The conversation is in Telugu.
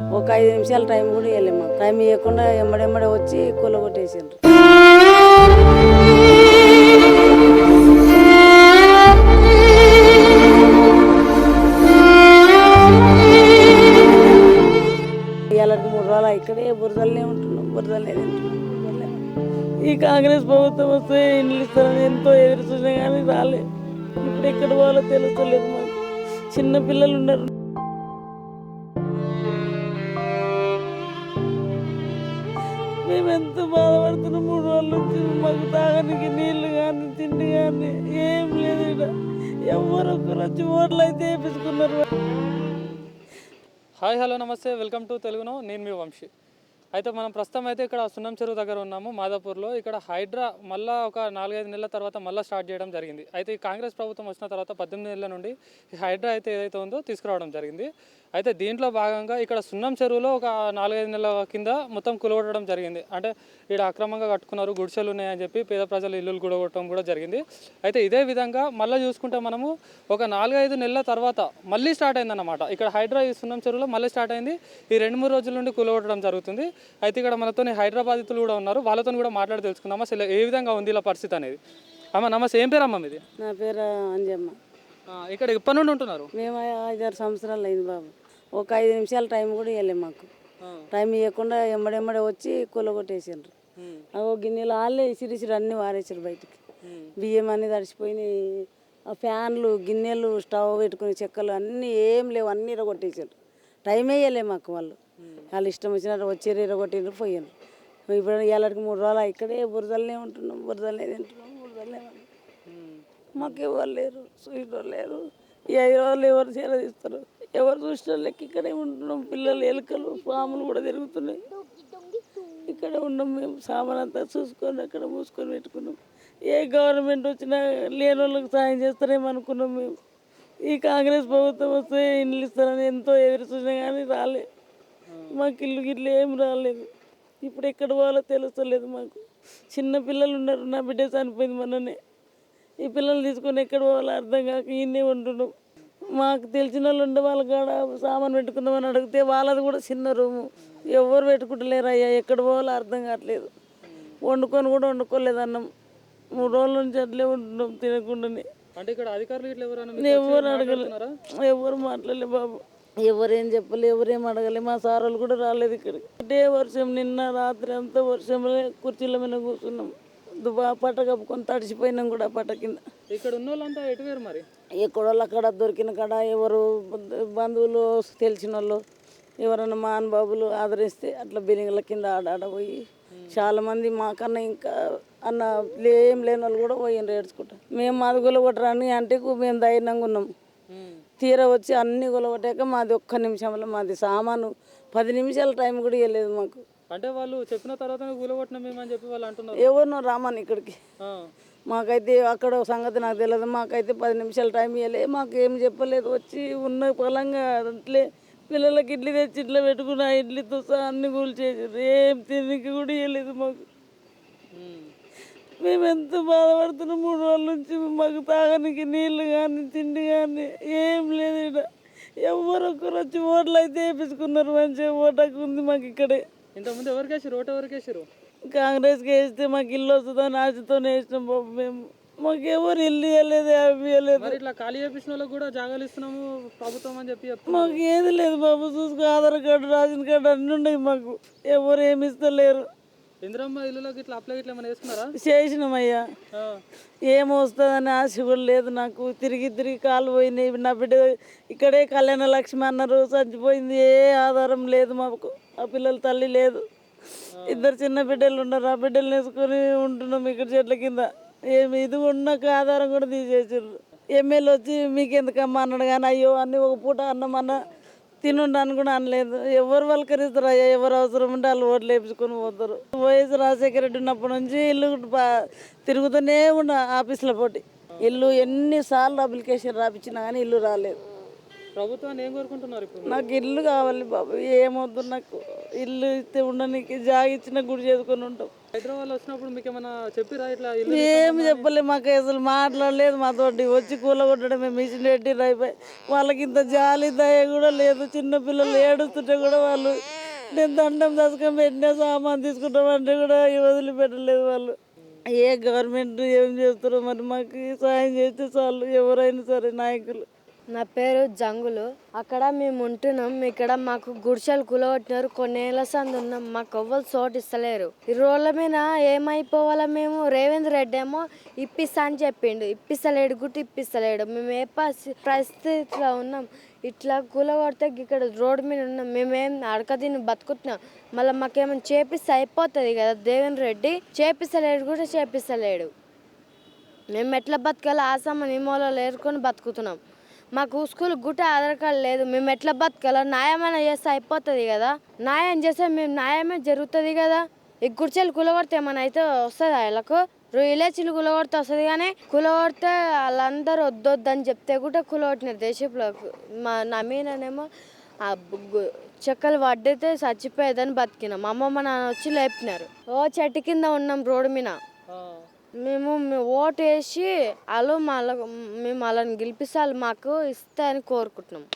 ఒక ఐదు నిమిషాల టైం కూడా ఇవ్వలేము టైం ఇవ్వకుండా ఎమ్మడెమ్మడే వచ్చి కొల్లగొట్టేసిండ్రు ఇలాంటి మూడు రోజులు ఇక్కడే బురదలనే ఉంటున్నాం. బురదలనే తింటున్నాం. ఈ కాంగ్రెస్ ప్రభుత్వం వస్తే ఇండ్లు ఇస్తారని ఎంతో ఎదురు చూసినా కానీ రాలేదు ఇప్పుడు ఎక్కడ పోవాలో తెలుస్తలేదు మాకు. చిన్న పిల్లలు ఉన్నారు. మాకు తాగడానికి నీళ్ళు కానీ తిండి కానీ ఏం లేదు ఇక్కడ. ఎవరు ఒకరు వచ్చి ఓట్లు అయితే వేపించుకున్నారు. హాయ్ హలో నమస్తే. వెల్కమ్ టు తెలుగును నేను మీ వంశీ. అయితే మనం ప్రస్తుతం అయితే ఇక్కడ సున్నం చెరువు దగ్గర ఉన్నాము మాదాపూర్లో. ఇక్కడ హైడ్రా మళ్ళా ఒక నాలుగైదు నెలల తర్వాత మళ్ళీ స్టార్ట్ చేయడం జరిగింది. అయితే ఈ కాంగ్రెస్ ప్రభుత్వం వచ్చిన తర్వాత పద్దెనిమిది నెలల నుండి ఈ హైడ్రా అయితే ఏదైతే ఉందో తీసుకురావడం జరిగింది. అయితే దీంట్లో భాగంగా ఇక్కడ సున్నం చెరువులో ఒక నాలుగైదు నెలల కింద మొత్తం కులగొట్టడం జరిగింది. అంటే ఇక్కడ అక్రమంగా కట్టుకున్నారు గుడిసెలు ఉన్నాయని చెప్పి పేద ప్రజల ఇల్లులు కూడగొట్టడం కూడా జరిగింది. అయితే ఇదే విధంగా మళ్ళీ చూసుకుంటే మనము ఒక నాలుగైదు నెలల తర్వాత మళ్ళీ స్టార్ట్ అయిందన్నమాట. ఇక్కడ హైడ్రా ఈ సున్నం చెరువులో మళ్ళీ స్టార్ట్ అయింది. ఈ రెండు మూడు రోజుల నుండి కూలగొట్టడం జరుగుతుంది. అయితే ఇక్కడ మనతో హైదరాబాదితులు కూడా ఉన్నారు. వాళ్ళతో కూడా మాట్లాడి తెలుసుకుందాం అసలు ఏ విధంగా ఉంది ఇలా పరిస్థితి అనేది. అమ్మ నమస్తే. ఏం పేరు అమ్మ మీది? నా పేరు అంజమ్మ. ఇక్కడ ఎప్పటి నుండి ఉంటున్నారు? మేము ఐదారు సంవత్సరాలు అయింది బాబు. ఒక ఐదు నిమిషాల టైం కూడా ఇవ్వలేము మాకు. టైం ఇవ్వకుండా ఎమ్మడెమ్మడే వచ్చి కూలగొట్టేసిండ్రు. ఓ గిన్నెలు వాళ్ళే ఇసిరిసిరు అన్నీ వారేసారు బయటికి. బియ్యం అన్నీ తడిచిపోయినాయి ఫ్యాన్లు గిన్నెలు స్టవ్ పెట్టుకుని చెక్కలు అన్నీ ఏం లేవు అన్నీ ఇరగొట్టేసారు టైం వేయలే మాకు వాళ్ళు. వాళ్ళు ఇష్టం వచ్చినారు వచ్చారు ఇరగొట్టిండ్రు పోయారు ఇప్పుడు ఏళ్ళకి మూడు రోజులు ఇక్కడే బురదలనే ఉంటున్నాం బురదలనే తింటున్నాం బురదలనే మాకు ఎవరు లేరు చూసిన లేరు. ఈ ఐదు రోజులు ఎవరు చేరదీస్తారు ఎవరు చూసిన లెక్క ఇక్కడే ఉంటున్నాం. పిల్లలు ఎలుకలు పాములు కూడా తిరుగుతున్నాయి. ఇక్కడే ఉన్నాం మేము. సామాన్ అంతా చూసుకొని అక్కడ మూసుకొని పెట్టుకున్నాం. ఏ గవర్నమెంట్ వచ్చినా లేని వాళ్ళకి సాయం చేస్తారేమో అనుకున్నాం మేము. ఈ కాంగ్రెస్ ప్రభుత్వం వస్తే ఇల్లు ఇస్తారని ఎంతో ఎదురు చూసినా కానీ రాలే. మాకు ఇల్లు గిల్లు ఏం రాలేదు. ఇప్పుడు ఎక్కడ పోవాలో తెలుస్తలేదు మాకు. చిన్న పిల్లలు ఉన్నారు. నా బిడ్డ చనిపోయింది మననే ఈ పిల్లలు తీసుకొని ఎక్కడ పోవాలో అర్థం కాక ఈయనే ఉంటున్నాం మాకు తెలిసిన వాళ్ళు ఉండే వాళ్ళ కాడ సామాన్ పెట్టుకుందామని అడిగితే వాళ్ళది కూడా చిన్న రూము. ఎవరు పెట్టుకుంటలేరు అయ్యా ఎక్కడ పోవాలో అర్థం కావట్లేదు. వండుకొని కూడా వండుకోలేదు అన్నం. మూడు రోజుల నుంచి అట్లే ఉంటున్నాం తినకుండానే. అంటే ఇక్కడ అధికారులు ఇట్లా ఎవరు అడగలే. ఎవరు మాట్లాడలే బాబు. ఎవరేం చెప్పలే ఎవరేం అడగలే. మా సార్ వాళ్ళు కూడా రాలేదు ఇక్కడికి. ఇదే వర్షం నిన్న రాత్రి అంతా వర్షంలో కుర్చీల మీద కూర్చున్నాం. దుబా పట్ట కప్పుకొని తడిచిపోయినాం కూడా పట్ట కింద. ఇక్కడ ఉన్న వాళ్ళంతా ఎటు వేరు మరి? ఎక్కడోళ్ళు అక్కడ దొరికిన కాడ ఎవరు బంధువులు తెలిసిన వాళ్ళు ఎవరైనా మహానుభావులు ఆదరిస్తే అట్లా బిల్డింగ్ల కింద ఆడాడ పోయి చాలా మంది మాకన్నా ఇంకా అన్న ఏం లేని వాళ్ళు కూడా పోయిన ఏడ్చుకుంటా మేము మాది గులగొట్టరాని అంటే మేము ధైర్యంగా ఉన్నాం. తీర వచ్చి అన్ని గులగొట్టాక మాది ఒక్క నిమిషంలో మాది సామాను పది నిమిషాల టైం కూడా ఇవ్వలేదు మాకు అంటే వాళ్ళు చెప్పిన తర్వాత కూలగొట్టిన మేమని చెప్పి వాళ్ళు అంటున్నారు ఎవరినో రామని ఇక్కడికి. మాకైతే అక్కడ సంగతి నాకు తెలియదు. మాకైతే పది నిమిషాలు టైం ఇవ్వలే మాకు చెప్పలేదు. వచ్చి ఉన్న పొలంగా అట్లే పిల్లలకి ఇడ్లీ తెచ్చి ఇట్లా పెట్టుకుని ఆ ఇడ్లీతో సహా అన్ని కూల్చేసారు ఏం తినికి కూడా ఇవ్వలేదు మాకు. మేము ఎంత బాధపడుతున్నాం. మూడు రోజుల నుంచి మాకు తాగడానికి నీళ్ళు కానీ తిండి కానీ ఏం లేదు ఇక్కడ ఎవరు ఒకరు వచ్చి ఓట్లు అయితే వేపించుకున్నారు. మంచిగా ఓటకు ఉంది మాకు ఇక్కడే. ఇంతకుముందు ఎవరికేసారు ఓటు ఎవరికి కాంగ్రెస్కి వేస్తే మాకు ఇల్లు వస్తుందని ఆశతోనే వేసినాం బాబు మేము. మాకు ఎవరు ఇల్లు ఇవ్వలేదు అవి ఇవ్వలేదు. మరి ఇట్లా ఖాళీ చేపించిన వాళ్ళకి కూడా జాగాలు ఇస్తున్నాము ప్రభుత్వం అని చెప్పి చెప్తున్నారు. మాకు ఏది లేదు బాబు చూసుకో ఆధార్ కార్డు రేషన్ కార్డు అన్నీ ఉన్నాయి మాకు. ఎవరు ఏమి ఇస్తలేరు. ఇందిరమ్మ ఇల్లులోకి ఇట్లా అప్లై ఇట్లా ఏమైనా వేసుకున్నారా? చేసినామయ్యా. ఆ. ఏం వస్తుందని ఆశ కూడా లేదు నాకు. తిరిగి తిరిగి కాలు పోయినాయి. నా బిడ్డ ఇక్కడే కళ్యాణ లక్ష్మి అన్నారు చచ్చిపోయింది ఏ ఆధారం లేదు మాకు. ఆ పిల్లల తల్లి లేదు. ఇద్దరు చిన్న బిడ్డలు ఉన్నారు. ఆ బిడ్డలు వేసుకొని ఉంటున్నాం ఇక్కడ చెట్ల కింద. ఏమి ఇది ఉన్నాక ఆధారం కూడా తీసేసారు ఎమ్మెల్యే వచ్చి మీకు ఎందుకమ్మా అన్నాడు. కానీ అయ్యో అన్ని ఒక పూట అన్నమన్న తినుండని కూడా అనలేదు. ఎవరు పలకరిస్తారు అయ్యా ఎవరు అవసరం ఉంటే వాళ్ళు ఓట్లు వేపించుకొని పోతారు. వైఎస్ రాజశేఖర రెడ్డి ఉన్నప్పటి నుంచి ఇల్లు తిరుగుతూనే ఉన్న ఆఫీసుల పోటీ. ఇల్లు ఎన్నిసార్లు అప్లికేషన్ రాపించినా కానీ ఇల్లు రాలేదు. ప్రభుత్వాన్ని ఏం కోరుకుంటున్నారు ఇప్పుడు? నాకు ఇల్లు కావాలి బాబు ఏమొద్దు నాకు. ఇల్లు ఇస్తే ఉండడానికి జాగ ఇచ్చిన గుడి చేసుకొని ఉంటాం. హైదరాబాద్ వచ్చినప్పుడు మీకు ఏమైనా చెప్పిరా ఇట్లా ఇల్లు ఏం చెప్పలే మాకు అసలు మాట్లాడలేదు మాతోటి వచ్చి కూలగొట్టడమే మిషన్ పెట్టి అయిపోయి వాళ్ళకి ఇంత జాలి దయ కూడా లేదు చిన్న పిల్లలు ఏడుస్తుంటే కూడా వాళ్ళు నేను దండం దశకం పెట్టినా సామాన్ తీసుకుంటామంటే కూడా వదిలిపెట్టలేదు వాళ్ళు. ఏ గవర్నమెంట్ ఏం చేస్తారో మరి మాకు సాయం చేస్తే చాలు ఎవరైనా సరే నాయకులు. నా పేరు జంగులు. అక్కడ మేము ఉంటున్నాం. ఇక్కడ మాకు గుడిసెలు కులగొట్టినారు. కొన్నేళ్ళ సంది ఉన్నాం. మాకు ఎవ్వరు చోటు ఇస్తలేరు. ఈ రోజుల మీద ఏమైపోవాలా మేము? రేవంత్ రెడ్డి ఏమో ఇప్పిస్తా అని చెప్పిండు. ఇప్పిస్తలేడు గుట్టి ఇప్పిస్తలేడు. మేము ఏ పరిస్థితిలో ఉన్నాం? ఇట్లా కూలగొడితే ఇక్కడ రోడ్డు మీద ఉన్నాం. మేమేం అడక దీన్ని బతుకుతున్నాం. మళ్ళీ మాకేమైనా చేపిస్తే అయిపోతుంది కదా? దేవేంద్ర రెడ్డి చేపిస్తలేడు కూడా చేపిస్తలేడు. మేము ఎట్లా బతకాలో ఆసమ్మ నిమోలో ఏరుకొని బతుకుతున్నాం. మాకు స్కూల్ గుట్ట ఆధార్ కార్డు లేదు. మేము ఎట్లా బతకాలో న్యాయమైనా చేస్తే అయిపోతుంది కదా. న్యాయం చేస్తే మేము న్యాయమే జరుగుతుంది కదా. ఈ గుడిచెలు కులగొడితే ఏమైనా అయితే వస్తుంది వాళ్ళకు? ఇలేచీలు కులగొడితే వస్తుంది కానీ కులగొడితే వాళ్ళందరూ వద్దొద్దు అని చెప్తే కూడా కులగొట్టినారు దేశంలో మా నా మీదనేమో ఆ చెక్కలు వడ్డితే చచ్చిపోయేదని బతికినాం. అమ్మమ్మ నాన్న వచ్చి లేపినారు. ఓ చెట్టు కింద ఉన్నాం రోడ్డు మీద. మేము ఓటు వేసి వాళ్ళు మళ్ళీ మేము వాళ్ళని గెలిపిస్తే వాళ్ళు మాకు అని కోరుకుంటున్నాం.